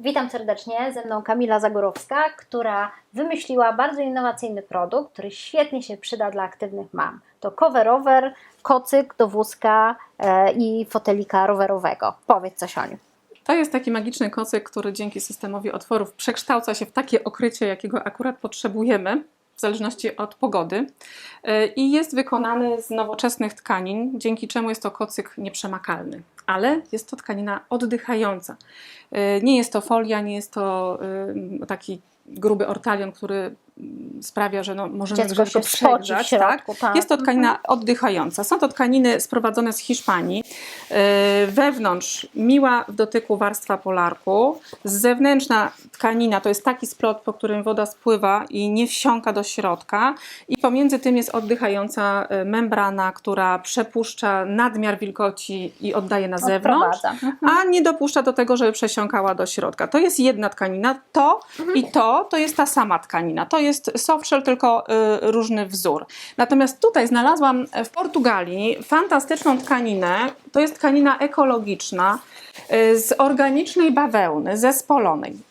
Witam serdecznie, ze mną Kamila Zagorowska, która wymyśliła bardzo innowacyjny produkt, który świetnie się przyda dla aktywnych mam. To cover-over, kocyk do wózka e, i fotelika rowerowego. Powiedz coś o nim. To jest taki magiczny kocyk, który dzięki systemowi otworów przekształca się w takie okrycie, jakiego akurat potrzebujemy, w zależności od pogody. Yy, I jest wykonany z nowoczesnych tkanin, dzięki czemu jest to kocyk nieprzemakalny. Ale jest to tkanina oddychająca. Yy, Nie jest to folia, nie jest to yy, taki gruby ortalion, który sprawia, że no, możemy Dziecko go się w przegrzać. środku. Tak? Tak. Jest to tkanina oddychająca. Są to tkaniny sprowadzone z Hiszpanii. Wewnątrz miła w dotyku warstwa polarku. Z zewnętrzna tkanina to jest taki splot, po którym woda spływa i nie wsiąka do środka. I pomiędzy tym jest oddychająca yy, membrana, która przepuszcza nadmiar wilgoci i oddaje na zewnątrz Odprowadza. a nie dopuszcza do tego, żeby przesiąkała do środka. To jest jedna tkanina. To i to to jest ta sama tkanina. To jest softshell, tylko y, różny wzór. Natomiast tutaj znalazłam w Portugalii fantastyczną tkaninę. To jest tkanina ekologiczna y, z organicznej bawełny, zespolonej.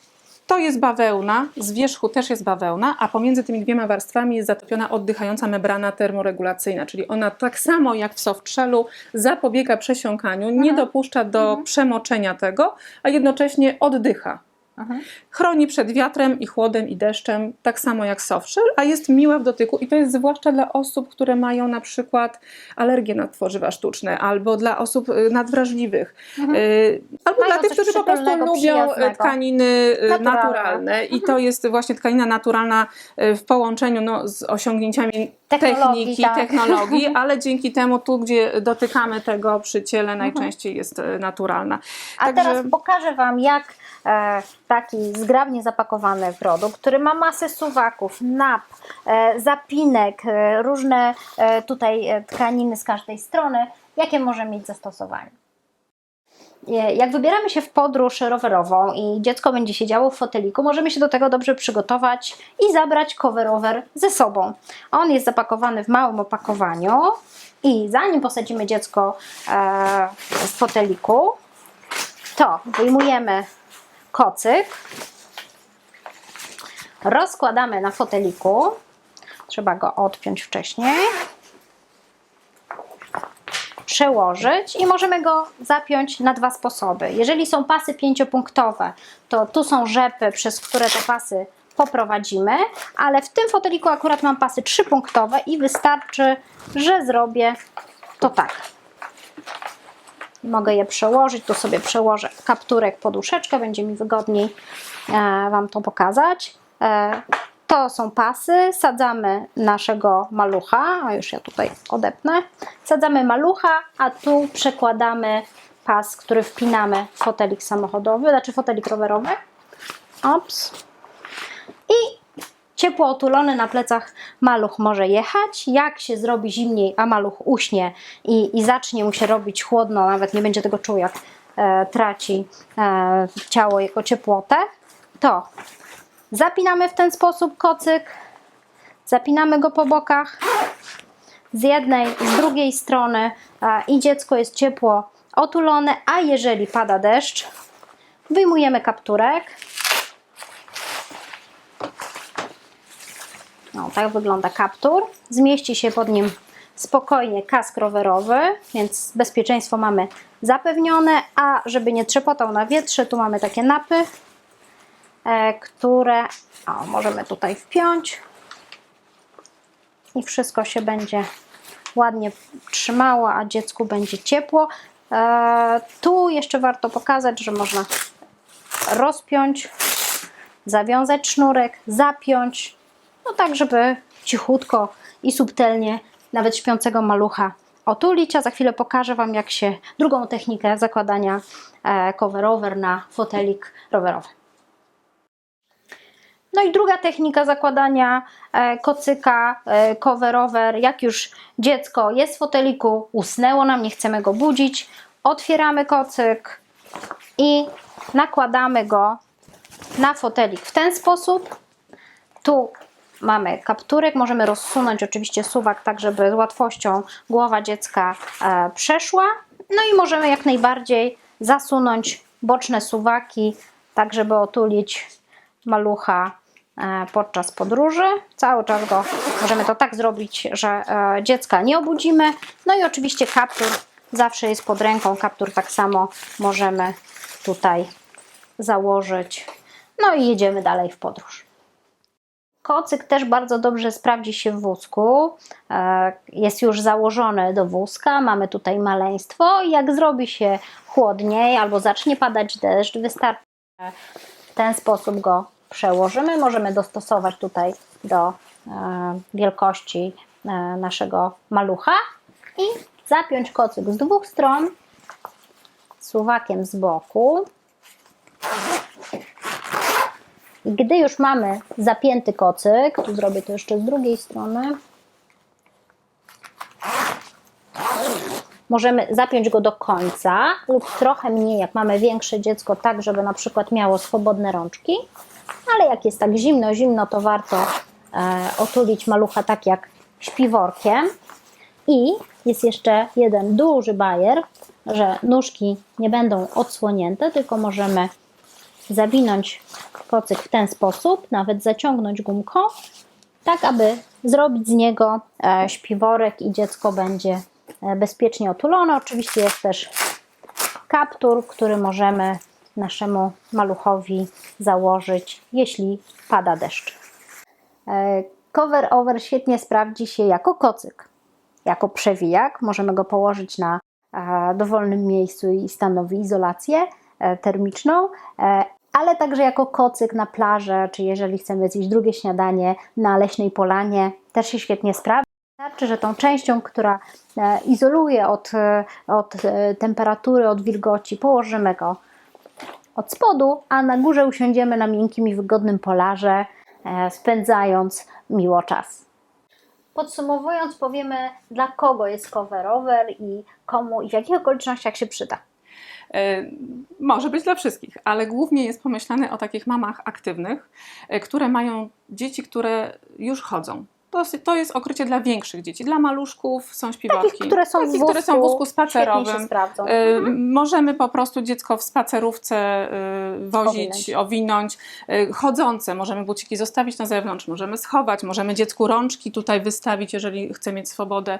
To jest bawełna, z wierzchu też jest bawełna, a pomiędzy tymi dwiema warstwami jest zatopiona oddychająca membrana termoregulacyjna, czyli ona tak samo jak w softshellu zapobiega przesiąkaniu, nie dopuszcza do przemoczenia tego, a jednocześnie oddycha. Mhm. Chroni przed wiatrem i chłodem i deszczem, tak samo jak softshell, a jest miła w dotyku i to jest zwłaszcza dla osób, które mają na przykład alergię na tworzywa sztuczne, albo dla osób y, nadwrażliwych, y, albo Mają dla tych, którzy po prostu lubią y, tkaniny Naturalne. naturalne. I to jest właśnie tkanina naturalna w połączeniu no, z osiągnięciami Technologii, techniki, tak. technologii, ale dzięki temu tu, gdzie dotykamy tego przy ciele, najczęściej jest y, naturalna. A Także- teraz pokażę Wam, jak e, taki zgrabnie zapakowany produkt, który ma masę suwaków, nap, e, zapinek, e, różne e, tutaj e, tkaniny z każdej strony, jakie może mieć zastosowanie. E, Jak wybieramy się w podróż rowerową i dziecko będzie siedziało w foteliku, możemy się do tego dobrze przygotować i zabrać cover-over ze sobą. On jest zapakowany w małym opakowaniu i zanim posadzimy dziecko e, z foteliku, to wyjmujemy kocyk, rozkładamy na foteliku, trzeba go odpiąć wcześniej, przełożyć i możemy go zapiąć na dwa sposoby. Jeżeli są pasy pięciopunktowe, to tu są rzepy, przez które te pasy poprowadzimy, ale w tym foteliku akurat mam pasy trzypunktowe i wystarczy, że zrobię to tak. Mogę je przełożyć, tu sobie przełożę kapturek, poduszeczkę, będzie mi wygodniej e, Wam to pokazać. To są pasy, sadzamy naszego malucha, a już ja tutaj odepnę. Sadzamy malucha, a tu przekładamy pas, który wpinamy w fotelik samochodowy, znaczy fotelik rowerowy. Ops. I ciepło otulony na plecach maluch może jechać. Jak się zrobi zimniej, a maluch uśnie i, i zacznie mu się robić chłodno, nawet nie będzie tego czuł, jak e, traci e, ciało jego ciepłotę, to zapinamy w ten sposób kocyk, zapinamy go po bokach. Z jednej, z drugiej strony i dziecko jest ciepło otulone, a jeżeli pada deszcz, wyjmujemy kapturek, no, tak wygląda kaptur. Zmieści się pod nim spokojnie kask rowerowy, więc bezpieczeństwo mamy zapewnione, a żeby nie trzepotał na wietrze, tu mamy takie napy, które o, możemy tutaj wpiąć i wszystko się będzie ładnie trzymało, a dziecku będzie ciepło. E, tu jeszcze warto pokazać, że można rozpiąć, zawiązać sznurek, zapiąć, no tak, żeby cichutko i subtelnie nawet śpiącego malucha otulić, a za chwilę pokażę Wam, jak się drugą technikę zakładania e, cover-over na fotelik rowerowy. No i druga technika zakładania e, kocyka, e, cover-over, jak już dziecko jest w foteliku, usnęło nam, nie chcemy go budzić, otwieramy kocyk i nakładamy go na fotelik w ten sposób. Tu mamy kapturek, możemy rozsunąć oczywiście suwak tak, żeby z łatwością głowa dziecka e, przeszła. No i możemy jak najbardziej zasunąć boczne suwaki tak żeby otulić malucha podczas podróży. Cały czas go możemy to tak zrobić, że e, dziecka nie obudzimy. No i oczywiście kaptur zawsze jest pod ręką. Kaptur tak samo możemy tutaj założyć. No i jedziemy dalej w podróż. Kocyk też bardzo dobrze sprawdzi się w wózku. E, Jest już założony do wózka, mamy tutaj maleństwo. Jak zrobi się chłodniej albo zacznie padać deszcz, wystarczy w ten sposób go przełożymy. Możemy dostosować tutaj do e, wielkości e, naszego malucha i zapiąć kocyk z dwóch stron suwakiem z boku. I gdy już mamy zapięty kocyk, tu zrobię to jeszcze z drugiej strony, możemy zapiąć go do końca lub trochę mniej, jak mamy większe dziecko, tak żeby na przykład miało swobodne rączki, ale jak jest tak zimno, zimno, to warto e, otulić malucha tak jak śpiworkiem. I jest jeszcze jeden duży bajer, że nóżki nie będą odsłonięte, tylko możemy zawinąć kocyk w ten sposób, nawet zaciągnąć gumką, tak aby zrobić z niego e, śpiworek i dziecko będzie e, bezpiecznie otulone. Oczywiście jest też kaptur, który możemy naszemu maluchowi założyć, jeśli pada deszcz. E, Cover over świetnie sprawdzi się jako kocyk, jako przewijak. Możemy go położyć na e, dowolnym miejscu i stanowi izolację e, termiczną, ale także jako kocyk na plażę, czy jeżeli chcemy zjeść drugie śniadanie na leśnej polanie, też się świetnie sprawdza. Wystarczy, że tą częścią, która izoluje od, od temperatury, od wilgoci, położymy go od spodu, a na górze usiądziemy na miękkim i wygodnym polarze, e, spędzając miło czas. Podsumowując, powiemy dla kogo jest cover over i komu i w jakich okolicznościach się przyda. E, Może być dla wszystkich, ale głównie jest pomyślany o takich mamach aktywnych, e, które mają dzieci, które już chodzą. To, jest- to jest okrycie dla większych dzieci. Dla maluszków są śpiworki. Takich, które są, Takich, w, wózku, które są w wózku spacerowym. się sprawdzą. E, Możemy po prostu dziecko w spacerówce e, wozić, Owinąć. owinąć. E, Chodzące, możemy buciki zostawić na zewnątrz, możemy schować, możemy dziecku rączki tutaj wystawić, jeżeli chce mieć swobodę.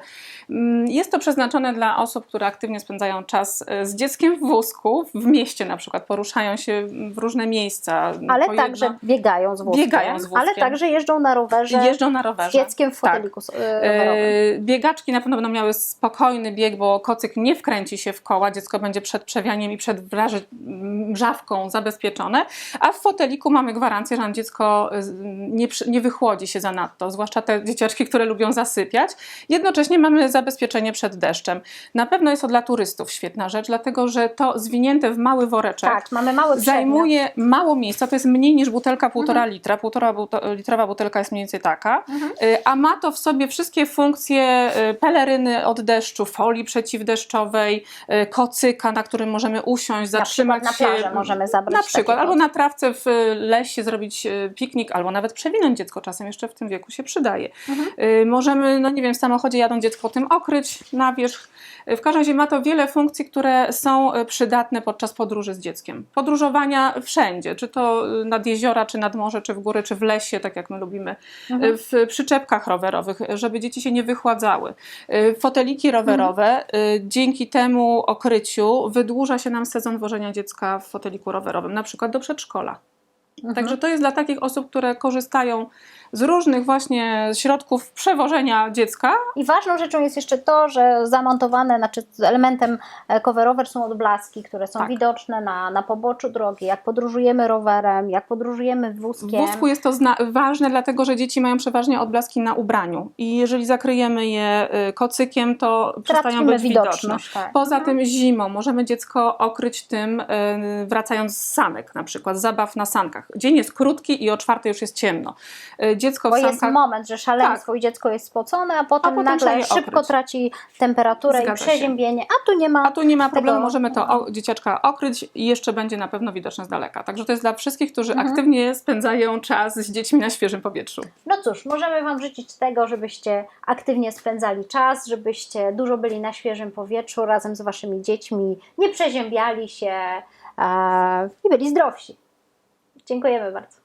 Mm, Jest to przeznaczone dla osób, które aktywnie spędzają czas e, z dzieckiem w wózku, w mieście na przykład, poruszają się w różne miejsca. Ale jedno- także biegają z wózkiem. Biegają z wózkiem. Ale także jeżdżą na rowerze jeżdżą na rowerze. Dzieckiem w Tak. foteliku e, rowerowym. E, Biegaczki na pewno będą miały spokojny bieg, bo kocyk nie wkręci się w koła, dziecko będzie przed przewianiem i przed wraży- mrzawką zabezpieczone, a w foteliku mamy gwarancję, że nam dziecko e, nie, nie wychłodzi się zanadto, zwłaszcza te dzieciaczki, które lubią zasypiać. Jednocześnie mamy zabezpieczenie przed deszczem. Na pewno jest to dla turystów świetna rzecz, dlatego że to zwinięte w mały woreczek Tak, mamy mały zajmuje mało miejsca, to jest mniej niż butelka półtora Mhm. litra, półtora buto- litrowa butelka jest mniej więcej taka, Y, a ma to w sobie wszystkie funkcje y, peleryny od deszczu, folii przeciwdeszczowej, y, kocyka, na którym możemy usiąść, Na zatrzymać przykład na się. plażę możemy zabrać Na przykład, albo na trawce w y, lesie zrobić y, piknik, albo nawet przewinąć dziecko czasem jeszcze w tym wieku się przydaje. Mhm. Y, Możemy, no nie wiem, w samochodzie jadą dziecko tym okryć na wierzch. Y, W każdym razie ma to wiele funkcji, które są y, przydatne podczas podróży z dzieckiem. Podróżowania wszędzie, czy to y, nad jeziora, czy nad morze, czy w góry, czy w lesie, tak jak my lubimy. Mhm. Y, W przyczepkach rowerowych, żeby dzieci się nie wychładzały. Y, Foteliki rowerowe, y, dzięki temu okryciu wydłuża się nam sezon wożenia dziecka w foteliku rowerowym, na przykład do przedszkola. Mhm. Także to jest dla takich osób, które korzystają z różnych właśnie środków przewożenia dziecka. I ważną rzeczą jest jeszcze to, że zamontowane, znaczy elementem e, coverover są odblaski, które są Tak. widoczne na, na poboczu drogi, jak podróżujemy rowerem, jak podróżujemy W wózkiem. wózku jest to ważne, dlatego że dzieci mają przeważnie odblaski na ubraniu i jeżeli zakryjemy je y, kocykiem, to przestają Tracimy być widoczne. Tak. Poza tym zimą możemy dziecko okryć tym, y, wracając z sanek na przykład, zabaw na sankach. Dzień jest krótki i o czwartej już jest ciemno. Dziecko Bo w jest sankach... moment, że szaleństwo i dziecko jest spocone, a potem, A potem nagle szybko okryć. traci temperaturę Zgadza i się. przeziębienie, a tu nie ma. A tu nie ma problemu, Tego- możemy to o, dzieciaczka okryć i jeszcze będzie na pewno widoczne z daleka. Także to jest dla wszystkich, którzy Mhm. aktywnie spędzają czas z dziećmi na świeżym powietrzu. No cóż, możemy Wam życzyć tego, żebyście aktywnie spędzali czas, żebyście dużo byli na świeżym powietrzu razem z Waszymi dziećmi, nie przeziębiali się e, i byli zdrowsi. Dziękujemy bardzo.